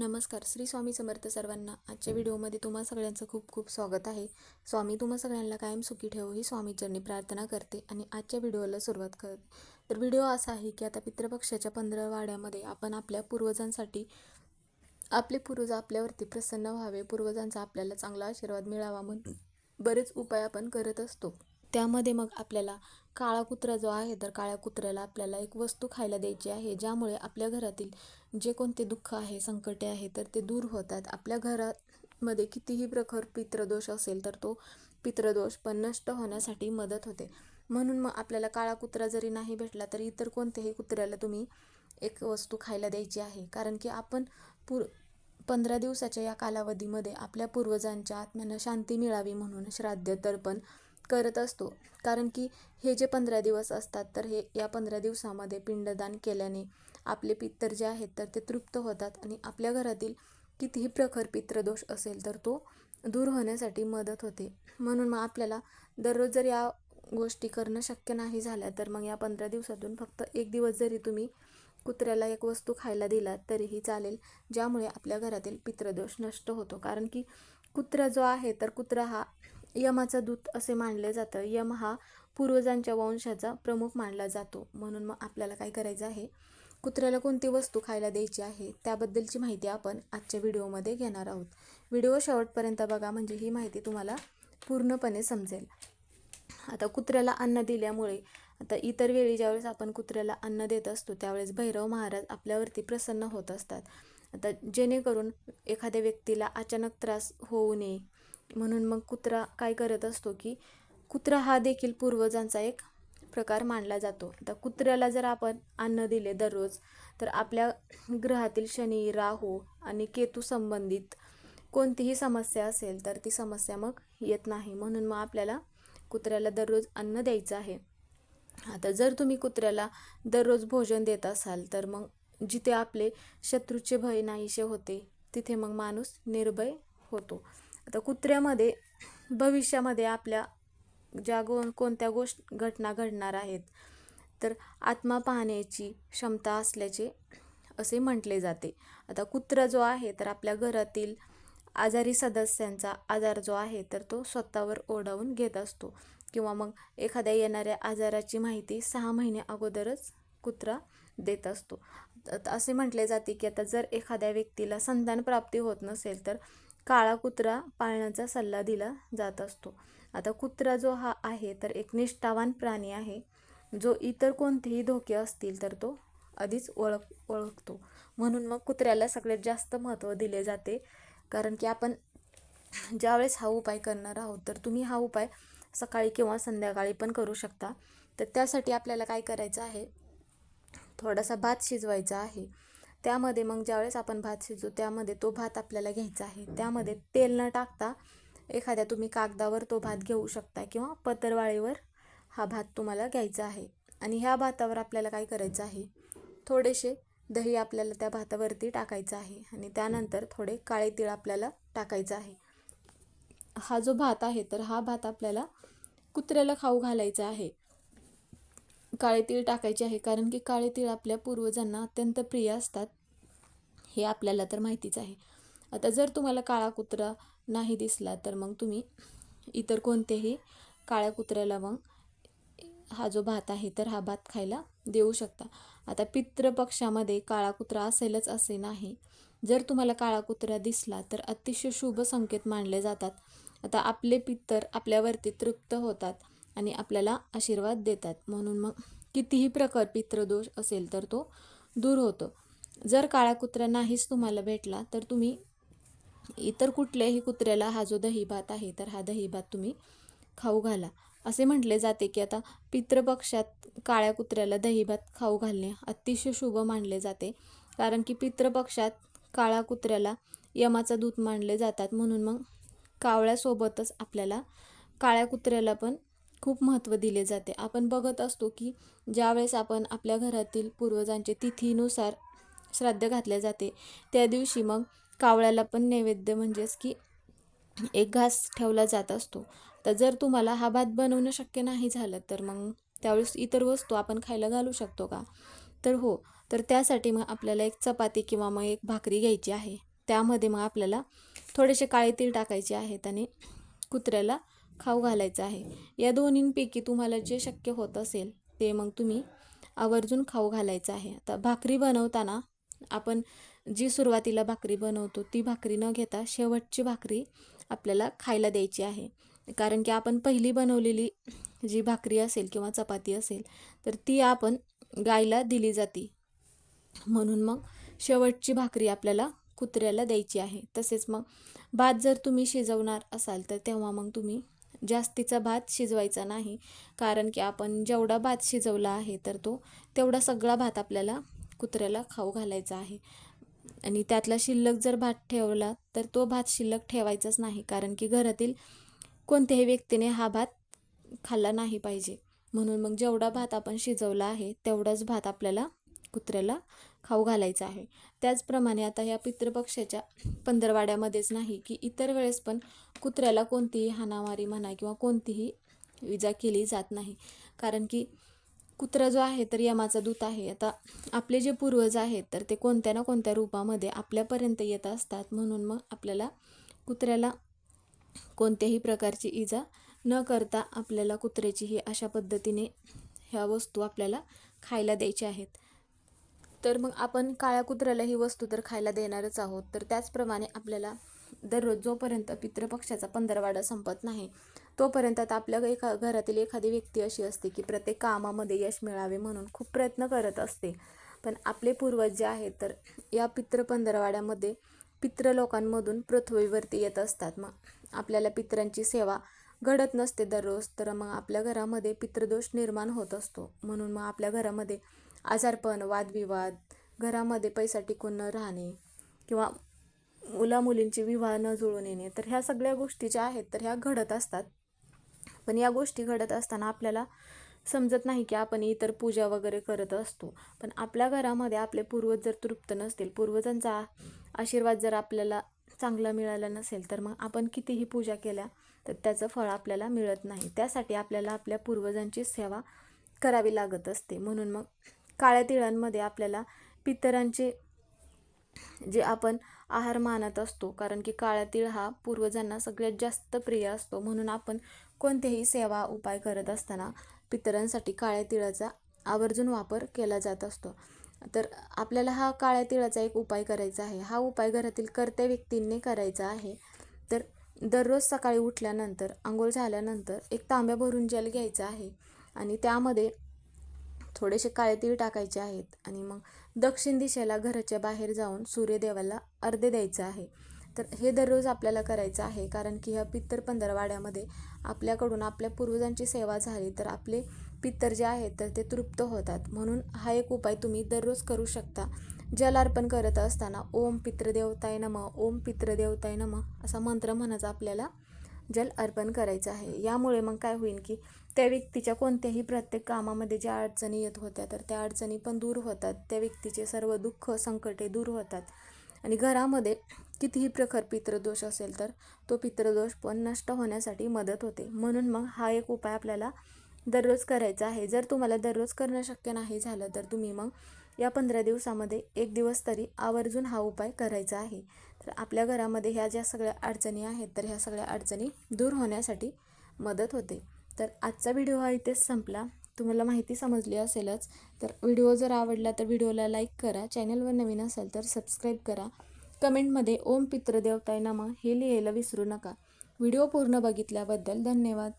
नमस्कार श्री स्वामी समर्थ सर्वांना आजच्या व्हिडिओमध्ये तुम्हा सगळ्यांचं खूप खूप स्वागत आहे. स्वामी तुम्हा सगळ्यांना कायम सुखी ठेवू ही स्वामीचरणी प्रार्थना करते आणि आजच्या व्हिडिओला सुरुवात करते. तर व्हिडिओ असा आहे की आता पितृपक्षाच्या पंधरा वाड्यामध्ये आपण आपल्या पूर्वजांसाठी आपले पूर्वज आपल्यावरती प्रसन्न व्हावे पूर्वजांचा आपल्याला चांगला आशीर्वाद मिळावा म्हणून बरेच उपाय आपण करत असतो. त्यामध्ये मग आपल्याला काळा कुत्रा जो आहे तर काळ्या कुत्र्याला आपल्याला एक वस्तू खायला द्यायची आहे ज्यामुळे आपल्या घरातील जे कोणते दुःख आहे संकटे आहे तर ते दूर होतात. आपल्या घरामध्ये कितीही प्रखर पितृदोष असेल तर तो पितृदोष पण नष्ट होण्यासाठी मदत होते. म्हणून मग आपल्याला काळा कुत्रा जरी नाही भेटला तर इतर कोणत्याही कुत्र्याला तुम्ही एक वस्तू खायला द्यायची आहे. कारण की आपण पूर पंधरा दिवसाच्या या कालावधीमध्ये आपल्या पूर्वजांच्या आत्म्यांना शांती मिळावी म्हणून श्राद्ध तर्पण करत असतो. कारण की हे जे पंधरा दिवस असतात तर हे या पंधरा दिवसामध्ये पिंडदान केल्याने आपले पित्तर जे आहेत तर ते तृप्त होतात आणि आपल्या घरातील कितीही प्रखर पित्रदोष असेल तर तो दूर होण्यासाठी मदत होते. म्हणून मग आपल्याला दररोज जर या गोष्टी करणं शक्य नाही झाल्या तर मग या पंधरा दिवसातून फक्त एक दिवस जरी तुम्ही कुत्र्याला एक वस्तू खायला दिलात तरीही चालेल ज्यामुळे आपल्या घरातील पित्रदोष नष्ट होतो. कारण की कुत्रा जो आहे तर कुत्रा हा यमाचा दूत असे मानले जातं. यम हा पूर्वजांच्या वंशाचा प्रमुख मानला जातो. म्हणून मग आपल्याला काय करायचं आहे? कुत्र्याला कोणती वस्तू खायला द्यायची आहे? त्याबद्दलची माहिती आपण आजच्या व्हिडिओमध्ये घेणार आहोत. व्हिडिओ शेवटपर्यंत बघा म्हणजे ही माहिती तुम्हाला पूर्णपणे समजेल. आता कुत्र्याला अन्न दिल्यामुळे आता इतर वेळी ज्यावेळेस आपण कुत्र्याला अन्न देत असतो त्यावेळेस भैरव महाराज आपल्यावरती प्रसन्न होत असतात. आता जेणेकरून एखाद्या व्यक्तीला अचानक त्रास होऊ नये म्हणून मग कुत्रा काय करत असतो की कुत्रा हा देखील पूर्वजांचा एक प्रकार मानला जातो. आता कुत्र्याला जर आपण अन्न दिले दररोज तर आपल्या ग्रहातील शनी राहू आणि केतू संबंधित कोणतीही समस्या असेल तर ती समस्या मग येत नाही. म्हणून मग आपल्याला कुत्र्याला दररोज अन्न द्यायचं आहे. आता जर तुम्ही कुत्र्याला दररोज भोजन देत असाल तर मग जिथे आपले शत्रूचे भय नाहीसे होते तिथे मग माणूस निर्भय होतो. आता कुत्र्यामध्ये भविष्यामध्ये आपल्या ज्या गो कोणत्या गोष्ट घटना घडणार आहेत तर आत्मा पाहण्याची क्षमता असल्याचे असे म्हटले जाते. आता कुत्रा जो आहे तर आपल्या घरातील आजारी सदस्यांचा आजार जो आहे तर तो स्वतःवर ओढावून घेत असतो. किंवा मग एखाद्या येणाऱ्या आजाराची माहिती सहा महिने अगोदरच कुत्रा देत असतो. असे म्हटले जाते की आता जर एखाद्या व्यक्तीला संतान प्राप्ती होत नसेल तर काळा कुत्रा पाळण्याचा सल्ला दिला जात असतो. आता कुत्रा जो हा आहे तर एक निष्ठावान प्राणी आहे. जो इतर कोणतेही धोके असतील तर तो आधीच ओळख ओळखतो. म्हणून मग कुत्र्याला सगळ्यात जास्त महत्त्व दिले जाते. कारण की आपण ज्यावेळेस हा उपाय करणार आहोत तर तुम्ही हा उपाय सकाळी किंवा संध्याकाळी पण करू शकता. तर त्यासाठी आपल्याला काय करायचं आहे? थोडासा भात शिजवायचा आहे. त्यामध्ये मग ज्यावेळेस आपण भात शिजू त्यामध्ये तो भात आपल्याला घ्यायचा आहे. त्यामध्ये तेल न टाकता एखाद्या तुम्ही कागदावर तो भात घेऊ शकता किंवा पत्रवाळीवर हा भात तुम्हाला घ्यायचा आहे. आणि ह्या भातावर आपल्याला काय करायचं आहे? थोडेसे दही आपल्याला त्या भातावरती टाकायचं आहे आणि त्यानंतर थोडे काळे तीळ आपल्याला टाकायचं आहे. हा जो भात आहे तर हा भात आपल्याला कुत्र्याला खाऊ घालायचा आहे. काळे तीळ टाकायचे आहे कारण की काळे तीळ आपल्या पूर्वजांना अत्यंत प्रिय असतात. हे आपल्याला तर माहितीच आहे. आता जर तुम्हाला काळा कुत्रा नाही दिसला तर मग तुम्ही इतर कोणतेही काळ्या कुत्र्याला मग हा जो भात आहे तर हा भात खायला देऊ शकता. आता पितृपक्षामध्ये काळा कुत्रा असेलच असे नाही. जर तुम्हाला काळा कुत्रा दिसला तर अतिशय शुभ संकेत मानले जातात. आता आपले पित्तर आपल्यावरती तृप्त होतात. आणि आपल्याला आशीर्वाद देतात. म्हणून मग कितीही प्रकार पित्रदोष असेल तर तो दूर होतो. जर काळा कुत्रा नाहीच तुम्हाला भेटला तर तुम्ही इतर कुठल्याही कुत्र्याला हा जो दहीभात आहे तर हा दहीभात तुम्ही खाऊ घाला. असे म्हटले जाते की आता पितृपक्षात काळ्या कुत्र्याला दहीभात खाऊ घालणे अतिशय शुभ मानले जाते. कारण की पितृपक्षात काळा कुत्र्याला यमाचा दूत मानले जातात. म्हणून मग कावळ्यासोबतच आपल्याला काळ्या कुत्र्याला पण खूप महत्त्व दिले जाते. आपण बघत असतो की ज्यावेळेस आपण आपल्या घरातील पूर्वजांचे तिथीनुसार श्राद्ध घातले जाते त्या दिवशी मग कावळ्याला पण नैवेद्य म्हणजेच की एक घास ठेवला जात असतो. तर जर तुम्हाला हा भात बनवणं शक्य नाही झालं तर मग त्यावेळेस इतर वस्तू आपण खायला घालू शकतो का? तर हो तर त्यासाठी मग आपल्याला एक चपाती किंवा मग एक भाकरी घ्यायची आहे. त्यामध्ये मग आपल्याला थोडेसे काळे तीळ टाकायचे आहेत आणि कुत्र्याला खाऊ घालायचं आहे. या दोन्हींपैकी तुम्हाला जे शक्य होत असेल ते मग तुम्ही आवर्जून खाऊ घालायचं आहे. आता भाकरी बनवताना आपण जी सुरुवातीला भाकरी बनवतो ती भाकरी न घेता शेवटची भाकरी आपल्याला खायला द्यायची आहे. कारण की आपण पहिली बनवलेली जी भाकरी असेल किंवा चपाती असेल तर ती आपण गायला दिली जाते. म्हणून मग शेवटची भाकरी आपल्याला कुत्र्याला द्यायची आहे. तसेच मग भात जर तुम्ही शिजवणार असाल तर तेव्हा मग तुम्ही जास्तीचा भात शिजवायचा नाही. कारण की आपण जेवढा भात शिजवला आहे तर तो तेवढा सगळा भात आपल्याला कुत्र्याला खाऊ घालायचा आहे. आणि त्यातला शिल्लक जर भात ठेवला तर तो भात शिल्लक ठेवायचाच नाही. कारण की घरातील कोणत्याही व्यक्तीने हा भात खाल्ला नाही पाहिजे. म्हणून मग जेवढा भात आपण शिजवला आहे तेवढाच भात आपल्याला कुत्र्याला खाऊ घालायचा आहे. त्याचप्रमाणे आता या पितृपक्षाच्या पंधरवाड्यामध्येच नाही की इतर वेळेस पण कुत्र्याला कोणतीही हाणामारी म्हणा किंवा कोणतीही इजा केली जात नाही. कारण की कुत्रा जो आहे तर यमाचा दूत आहे. आता आपले जे पूर्वज आहेत तर ते कोणत्या ना कोणत्या रूपामध्ये आपल्यापर्यंत येत असतात. म्हणून मग आपल्याला कुत्र्याला कोणत्याही प्रकारची इजा न करता आपल्याला कुत्र्याची ही अशा पद्धतीने ह्या वस्तू आपल्याला खायला द्यायच्या आहेत. तर मग आपण काळ्या कुत्र्याला ही वस्तू तर खायला देणारच आहोत. तर त्याचप्रमाणे आपल्याला दररोज जोपर्यंत पितृपक्षाचा पंधरवाडा संपत नाही तोपर्यंत आता आपल्या एका घरातील एखादी व्यक्ती अशी असते की प्रत्येक कामामध्ये यश मिळावे म्हणून खूप प्रयत्न करत असते. पण आपले पूर्वज जे आहेत तर या पितृ पंधरवाड्यामध्ये पितृ लोकांमधून पृथ्वीवरती येत असतात. मग आपल्याला पितरांची सेवा घडत नसते दररोज तर मग आपल्या घरामध्ये पितृदोष निर्माण होत असतो. म्हणून मग आपल्या घरामध्ये आजारपण वादविवाद घरामध्ये पैसा टिकून न राहणे किंवा मुलामुलींचे विवाह न जुळून येणे तर ह्या सगळ्या गोष्टी ज्या आहेत तर ह्या घडत असतात. पण या गोष्टी घडत असताना आपल्याला समजत नाही की आपण इतर पूजा वगैरे करत असतो. पण आपल्या घरामध्ये आपले पूर्वज जर तृप्त नसतील पूर्वजांचा आशीर्वाद जर आपल्याला चांगला मिळाला नसेल तर मग आपण कितीही पूजा केल्या तर त्याचं फळ आपल्याला मिळत नाही. त्यासाठी आपल्याला आपल्या पूर्वजांची सेवा करावी लागत असते. म्हणून मग काळ्या तिळांमध्ये आपल्याला पितरांचे जे आपण आहार मानत असतो कारण की काळा तिळ हा पूर्वजांना सगळ्यात जास्त प्रिय असतो. म्हणून आपण कोणतेही सेवा उपाय करत असताना पितरांसाठी काळ्या तिळाचा आवर्जून वापर केला जात असतो. तर आपल्याला हा काळ्या तिळाचा एक उपाय करायचा आहे. हा उपाय घरातील कर्त्या व्यक्तींनी करायचा आहे. तर दररोज सकाळी उठल्यानंतर आंघोळ झाल्यानंतर एक तांब्या भरून जल घ्यायचा आहे. आणि त्यामध्ये थोडेसे काळे तीळ टाकायचे आहेत आणि मग दक्षिण दिशेला घराच्या बाहेर जाऊन सूर्यदेवाला अर्धे द्यायचं आहे. तर हे दररोज आपल्याला करायचं आहे कारण की ह्या पित्तर पंधरवाड्यामध्ये आपल्याकडून आपल्या पूर्वजांची सेवा झाली तर आपले पित्तर जे आहेत तर ते तृप्त होतात. म्हणून हा एक उपाय तुम्ही दररोज करू शकता. जल अर्पण करत असताना ओम पितृदेवताय नम ओम पितृदेवताय नम असा मंत्र म्हणत आपल्याला जल अर्पण करायचं आहे. यामुळे मग काय होईल की त्या व्यक्तीच्या कोणत्याही प्रत्येक कामामध्ये ज्या अडचणी येत होत्या तर त्या अडचणी पण दूर होतात. त्या व्यक्तीचे सर्व दुःख संकटे दूर होतात. आणि घरामध्ये कितीही प्रखर पितृदोष असेल तर तो पितृदोष पण नष्ट होण्यासाठी मदत होते. म्हणून मग हा एक उपाय आपल्याला दररोज करायचा आहे. जर तुम्हाला दररोज करणं शक्य नाही झालं तर तुम्ही मग या पंधरा दिवसामध्ये एक दिवस तरी आवर्जून हा उपाय करायचा आहे. तर आपल्या घरामध्ये ह्या ज्या सगळ्या अडचणी आहेत तर ह्या सगळ्या अडचणी दूर होण्यासाठी मदत होते. तर आजचा व्हिडिओ हा इथेच संपला. तुम्हाला माहिती समजली असेलच. तर व्हिडिओ जर आवडला तर व्हिडिओला लाईक करा. चॅनलवर नवीन असेल तर सबस्क्राईब करा. कमेंटमध्ये ओम पितृदेवताय नम हे लिहायला विसरू नका. व्हिडिओ पूर्ण बघितल्याबद्दल धन्यवाद.